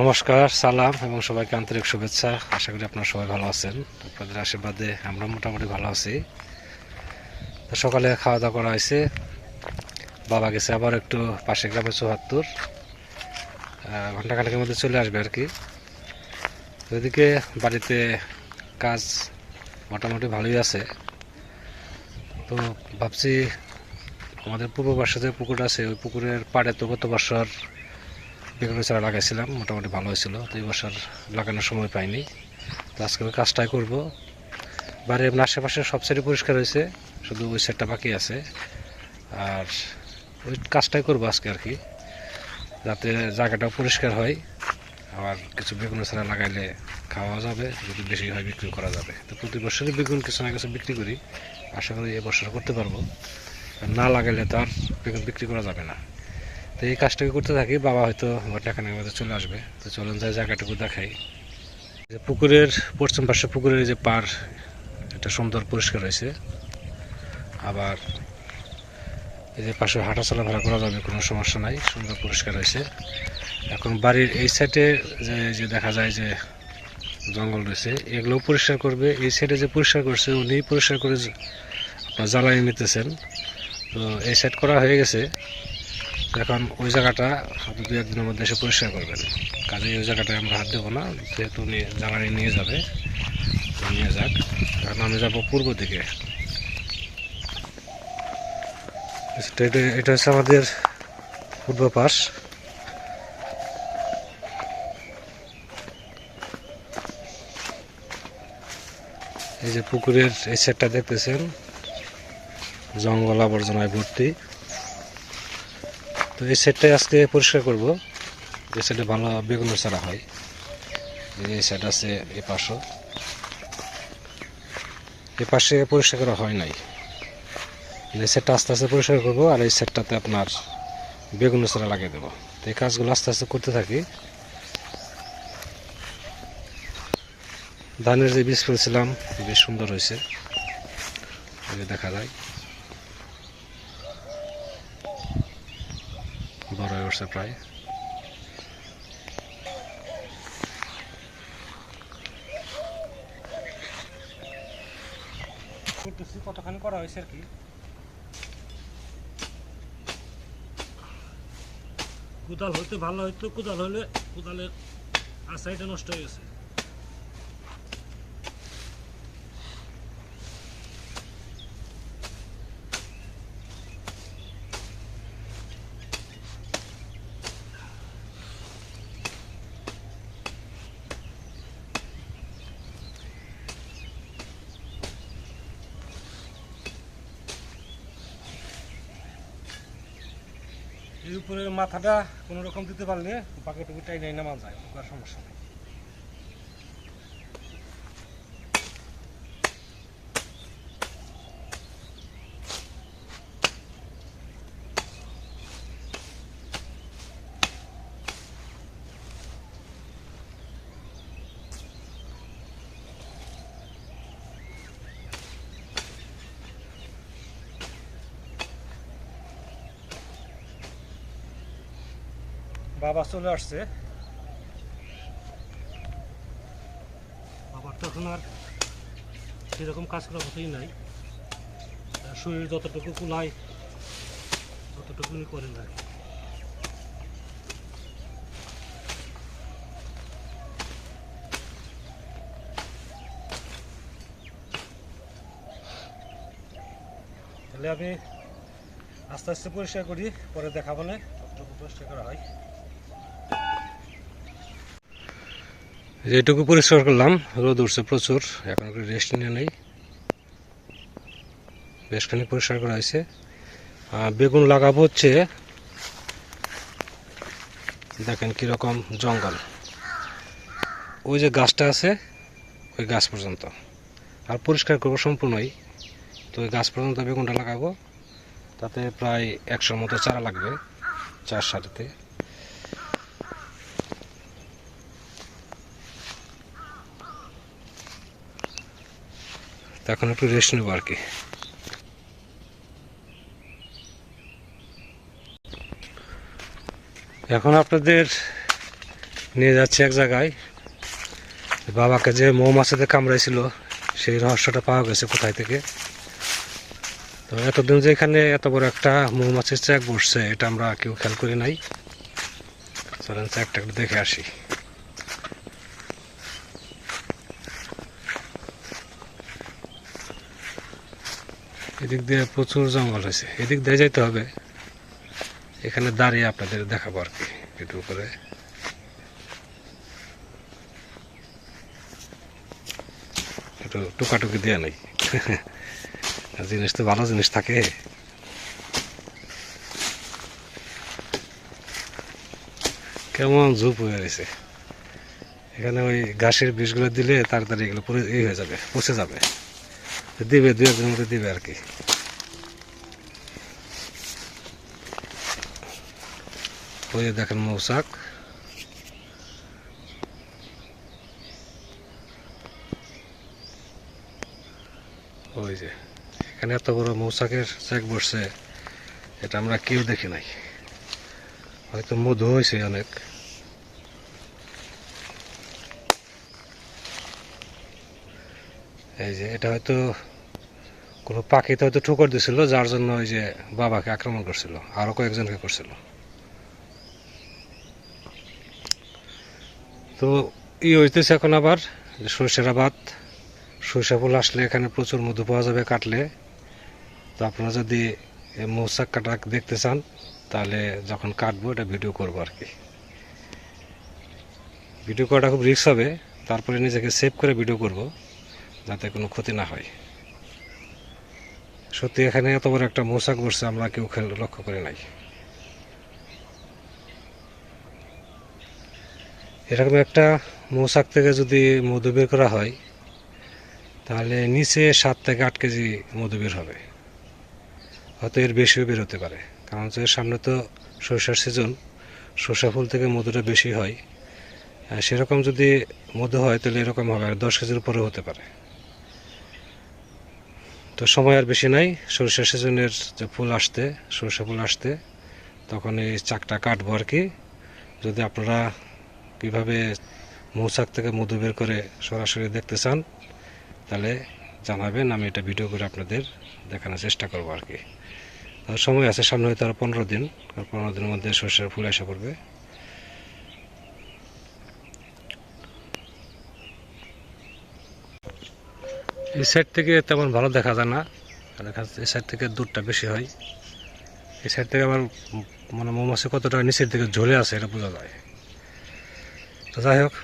নমস্কার, সালাম এবং সবাইকে আন্তরিক শুভেচ্ছা। আশা করি আপনারা সবাই ভালো আছেন। আপনাদের আশীর্বাদে আমরা মোটামুটি ভালো আছি। তো সকালে খাওয়া দাওয়া করা হয়েছে। বাবা গেছে আবার একটু পাশে গ্রামে চুয়াত্তর। ঘন্টাখানেকের মধ্যে চলে আসবে আর কি। তো এদিকে বাড়িতে কাজ মোটামুটি ভালোই আছে। তো ভাবছি আমাদের পূর্ব পাশে যে পুকুর আছে, ওই পুকুরের পাড়ে তো গত বছর বেগুন চারা লাগাইছিলাম, মোটামুটি ভালো হয়েছিল। এই বছর লাগানোর সময় পাইনি। তো আজকে ওই কাজটাই করব। বাড়ির আশেপাশে সব সাইডে পরিষ্কার হয়েছে, শুধু ওই সাইডটা বাকি আছে। আর ওই কাজটাই করব আজকে আর কি, যাতে জায়গাটাও পরিষ্কার হয়। আবার কিছু বেগুন ছাড়া লাগাইলে খাওয়া যাবে, যদি বেশি হয় বিক্রি করা যাবে। তো প্রতি বছরই বেগুন কিছু না কিছু বিক্রি করি। আশা করি এবছর করতে পারব। না লাগাইলে তো আর বেগুন বিক্রি করা যাবে না। তো এই কাজটাকে করতে থাকি, বাবা হয়তো ঘন্টাখানেক মধ্যে চলে আসবে। তো চলুন যাই জায়গাটুকু দেখাই। যে পুকুরের, পশ্চিম পাশে পুকুরের যে পার এটা সুন্দর পরিষ্কার হয়েছে। আবার এই যে পাশে হাঁটা চলাফেরা করা যাবে, কোনো সমস্যা নাই, সুন্দর পরিষ্কার হয়েছে। এখন বাড়ির এই সাইডে যে যে দেখা যায় যে জঙ্গল রয়েছে, এগুলোও পরিষ্কার করবে। এই সাইডে যে পরিষ্কার করছে উনি পরিষ্কার করে আপনার জ্বালাই নিতেছেন। তো এই সাইড করা হয়ে গেছে। এখন ওই জায়গাটা হয়তো দু একদিনের মধ্যে এসে পরিষ্কার করবেন। কাজে ওই জায়গাটায় আমরা হাত দেবো না, যেহেতু উনি জ্বালানি নিয়ে যাবে নিয়ে যাক। কারণ আমি যাব পূর্ব দিকে। এটা হচ্ছে আমাদের পূর্ব পাশ। এই যে পুকুরের এই সেটটা দেখতেছেন? জঙ্গল আবর্জনায় ভর্তি। তো এই সেটটাই আজকে পরিষ্কার করব। এই সাইডে ভালো বেগুন ছাড়া হয়। এই যে সাইড আছে এই পাশও এই পাশে পরিষ্কার করা হয় নাই। এই সেটটা আস্তে আস্তে পরিষ্কার করব আর এই সেটটাতে আপনার বেগুন ছাড়া লাগিয়ে দেবো। তো এই কাজগুলো আস্তে আস্তে করতে থাকি। ধানের যে বীজ করেছিলাম, বেশ সুন্দর হয়েছে। দেখা যায়। হয়ে প্রায়। করতেছি কতখানি করা হয়েছে আর কি? কোদাল হইতে ভালো হইতো কোদাল হলে কোদালের আশাইটা নষ্ট হয়ে গেছে। এর উপরের মাথাটা কোনো রকম দিতে পারলে পাকে টুকু না মাল যায় আর সমস্যা নেই। বাবা চলে আসছে। বাবার তো এখন আর সেরকম কাজ করার মতোই নাই শরীর যতটুকু কুলায় ততটুকুনি করে না। তাহলে আমি আস্তে আস্তে পরিষ্কার করি, পরে দেখাবো না পরিষ্কার করা হয়। যেটুকু পরিষ্কার করলাম। রোদ উঠছে প্রচুর, এখন রেস্ট নিয়ে নেই। বেশ খানিক পরিষ্কার করা হয়েছে। আর বেগুন লাগাবো হচ্ছে, দেখেন কীরকম জঙ্গল। ওই যে গাছটা আছে, ওই গাছ পর্যন্ত। আর পরিষ্কার করব সম্পূর্ণই। তো ওই গাছ পর্যন্ত বেগুনটা লাগাবো। তাতে প্রায় একশোর মতো চারা লাগবে, চার সারিতে। এখন একটু রেস্ট নেব আর কি। এখন আপনাদের নিয়ে যাচ্ছি এক জায়গায়। বাবাকে যে মৌমাছিতে কামড়াইছিল, সেই রহস্যটা পাওয়া গেছে কোথায় থেকে। তো এতদিন যে এখানে এত বড় একটা মৌমাছির চেক বসছে, এটা আমরা কেউ খেয়াল করি নাই। চলেন চেকটা একটু দেখে আসি। এদিক দিয়ে প্রচুর জঙ্গল হয়েছে। এদিক দিয়ে যাইতে হবে। এখানে দাঁড়িয়ে আপনাদের দেখাবো আর কি ভিডিও করে। একটু টুকাটুকি দেওয়া নেই। জিনিস তো ভালো জিনিস থাকে। কেমন ঝুপ হয়ে গেছে এখানে ওই ঘাসের বিষগুলো দিলে তাড়াতাড়ি এগুলো পুরো হয়ে যাবে, পচে যাবে। দিবে দু একদিনের মধ্যে দিবে আর কি। দেখেন মৌসাক ওই যে, এখানে এত বড় মৌসাকের চেক বসছে, এটা আমরা কেউ দেখি নাই। হয়তো মধু হয়েছে অনেক। এই যে এটা হয়তো কোনো পাখিতে হয়তো ঠুকর দিছিল, যার জন্য ওই যে বাবাকে আক্রমণ করছিল, আরও কয়েকজনকে করছিল। তো ই হইতেছে এখন আবার যে আবাদ। সরিষা ফুল আসলে এখানে প্রচুর মধু পাওয়া যাবে কাটলে। তো আপনারা যদি মৌচাক কাটা দেখতে চান, তাহলে যখন কাটবো এটা ভিডিও করব আর কি। ভিডিও করাটা খুব রিস্ক হবে, তারপরে নিজেকে সেভ করে ভিডিও করব। যাতে কোনো ক্ষতি না হয়। সত্যি এখানে এত বড় একটা মৌচাক বসছে আমরা কেউ লক্ষ্য করে নাই। এরকম একটা মৌচাক থেকে যদি মধু বের করা হয়, তাহলে নিচে সাত থেকে আট কেজি মধু বের হবে। হয়তো এর বেশিও বের হতে পারে। কারণ হচ্ছে সামনে তো সরষার সিজন সরষা ফুল থেকে মধুটা বেশি হয়। সেরকম যদি মধু হয়, তাহলে এরকম হবে। আর দশ কেজির উপরে হতে পারে। তো সময় আর বেশি নাই। সরষা সিজনের যে ফুল আসতে, সরষা ফুল আসতে, তখন এই চাকটা কাটবো আর কি। যদি আপনারা কীভাবে মৌচাক থেকে মধু বের করে সরাসরি দেখতে চান, তাহলে জানাবেন, আমি এটা ভিডিও করে আপনাদের দেখানোর চেষ্টা করব আর কি। সময় আছে সামনে হয়তো আরও পনেরো দিন, আর পনেরো দিনের মধ্যে সর্ষের ফুল এসে পড়বে। এই সাইড থেকে তেমন ভালো দেখা যায় না। দেখা এই সাইড থেকে দূরটা বেশি হয়। এই সাইড থেকে আমার মানে মৌমাছি কতটা নিচের দিকে ঝরে আছে এটা বোঝা যায়। তো যাই হোক,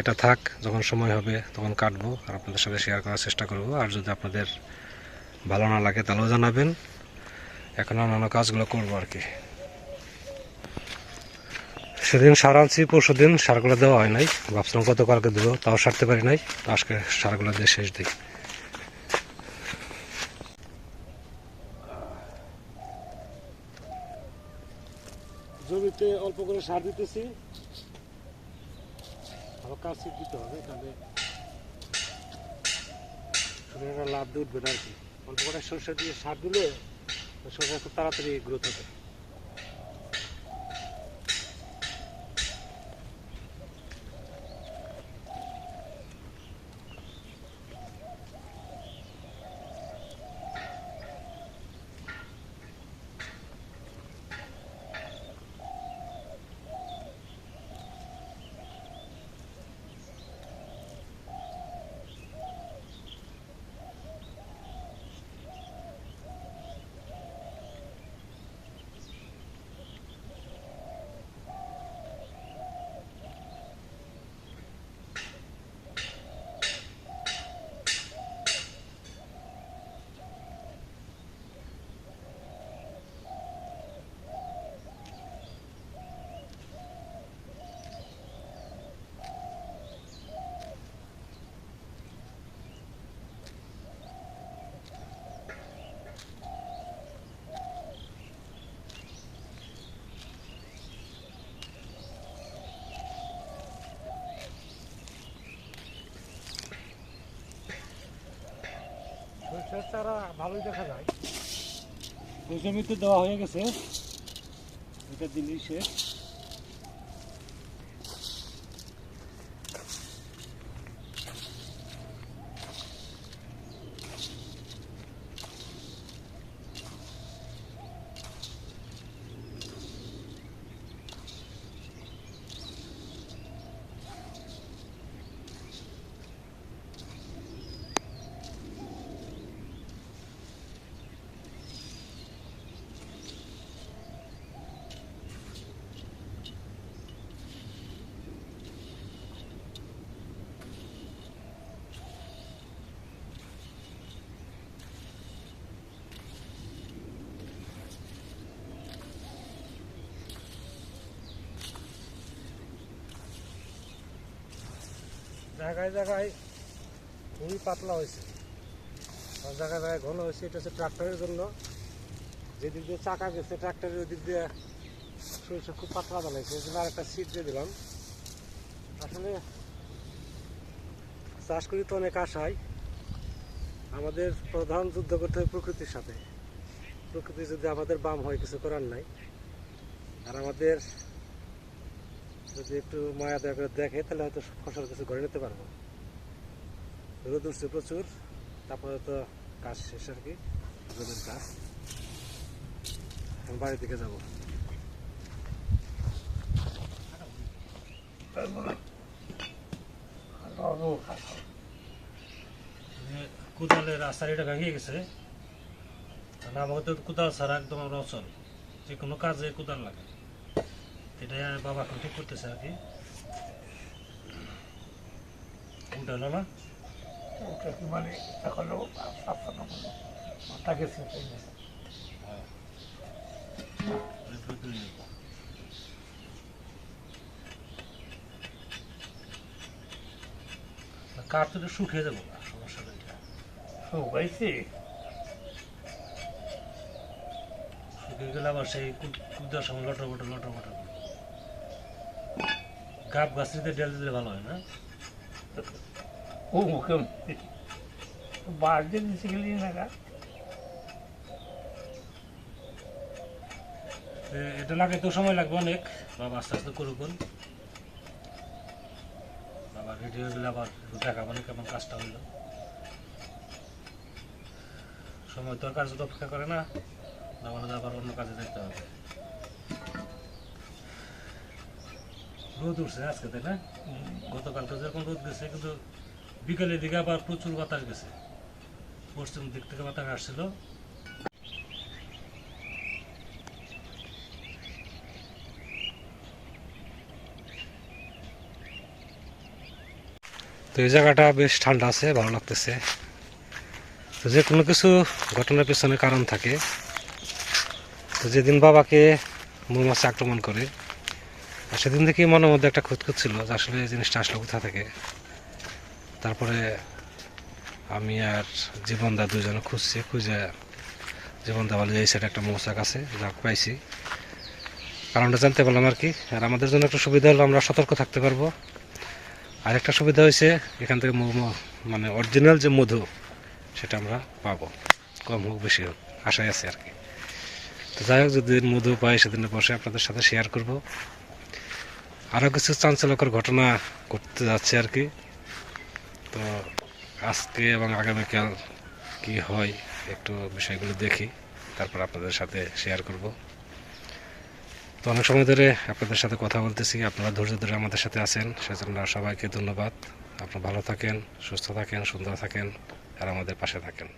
এটা থাক, যখন সময় হবে তখন কাটবো আর আপনাদের সাথে শেয়ার করার চেষ্টা করব। আর যদি আপনাদের ভালো না লাগে তাহলেও জানাবেন। এখন অন্যান্য কাজগুলো করব আর কি। সেদিন সার আনছি, পরশু দিন সারগুলো দেওয়া হয় নাই। ভাবছিলাম কত কালকে দেবো, তাও সারতে পারি নাই। আজকে সারগুলো দিয়ে শেষ দিই। জমিতে অল্প করে সার দিতেছি। আরও সিট দিতে হবে, তাহলে লাভ দিয়ে উঠবে না আর কি। অল্প করে সরষে দিয়ে সার দিলে, সরষে খুব তাড়াতাড়ি গ্রোথ হবে সরষের চারা ভালোই দেখা যায়। জমিতে দেওয়া হয়ে গেছে। এটা দিলেই শেষ। জায়গায় জায়গায় খুবই পাতলা হয়েছে। আর জায়গায় জায়গায় ঘন হয়েছে, এটা হচ্ছে ট্রাক্টরের জন্য। যেদিক দিয়ে চাকা গেছে, ট্রাক্টরের ওই দিক দিয়ে সরিষা খুব পাতলা বানাইছে। এই জন্য আরেকটা সিট দিয়ে দিলাম। আসলে চাষ করি তো অনেক আশায়। আমাদের প্রধান যুদ্ধ করতে হয় প্রকৃতির সাথে। প্রকৃতি যদি আমাদের বাম হয়, কিছু করার নাই। আর আমাদের যদি একটু মায়া দয়া করে দেখে, তাহলে হয়তো ফসল কিছু করে নিতে পারব। রোদ উঠছে প্রচুর, তারপরে তো কাজ শেষ আর কি, রোদের কাজ। বাড়ির দিকে যাব। কোদালের রাস্তাটা ভেঙে গেছে। আর আমাকে তো কোদাল ছাড়া একদম আমরা অচল। যে কোনো কাজে কোদাল লাগে। এটা বাবা এখন ঠিক করতেছে আর কি। উল্টা হলো না ওটা কি মানে এখনও কাঠ তো শুকিয়ে যাব না। সমস্যা এটা। তো শুকিয়ে গেলে আবার সেই কুদ- কুদার সময় লটর বটর লটর বটর। গাব গাছটিতে ডেল দিলে ভালো হয় না? ও মুখে দিয়ে দিতে গেলি না গা এটা লাগে তো সময় লাগবে অনেক। বাবা আস্তে আস্তে করুক বাবা রেডি হয়ে গেলে আবার দেখাবো না কেমন কাজটা হইল সময় তো আর কাজ অপেক্ষা করে না। আমাদের আবার অন্য কাজে দেখতে হবে। রোদ উঠছে আজকে, তাই না? গতকালকে যেরকম রোদ গেছে, কিন্তু বিকালের দিকে আবার প্রচুর বাতাস গেছে। পশ্চিম দিক থেকে বাতাস আসছিল। তো এই জায়গাটা বেশ ঠান্ডা আছে, ভালো লাগতেছে। তো যে কোনো কিছু ঘটনার পেছনে কারণ থাকে। তো যেদিন বাবাকে মৌমাছি আক্রমণ করে আর সেদিন থেকে মনের মধ্যে একটা খুঁতখুত ছিল যে আসলে এই জিনিসটা আসলো কোথা থেকে? তারপরে আমি আর জীবনদা দুজনে খুঁজছি, খুঁজে জীবনদা বলে এই সাইডে একটা মৌচাক আছে, যা পাইছি। কারণটা জানতে পারলাম আর কি। আর আমাদের জন্য একটা সুবিধা হলো আমরা সতর্ক থাকতে পারব। আর একটা সুবিধা হয়েছে, এখান থেকে মানে অরিজিনাল যে মধু, সেটা আমরা পাবো। কম হোক বেশি হোক, আশায় আছে আর কি। তো যাই হোক যদি মধু পাই সেদিনে বসে আপনাদের সাথে শেয়ার করব। আরও কিছু চাঞ্চল্যকর ঘটনা করতে যাচ্ছে আর কি। তো আজকে এবং আগামীকাল কি হয় একটু বিষয়গুলো দেখি, তারপর আপনাদের সাথে শেয়ার করব। তো অনেক সময় ধরে আপনাদের সাথে কথা বলতেছি, আপনারা ধৈর্য ধরে আমাদের সাথে আছেন, সেজন্য সবাইকে ধন্যবাদ। আপনারা ভালো থাকেন, সুস্থ থাকেন, সুন্দর থাকেন, আর আমাদের পাশে থাকেন।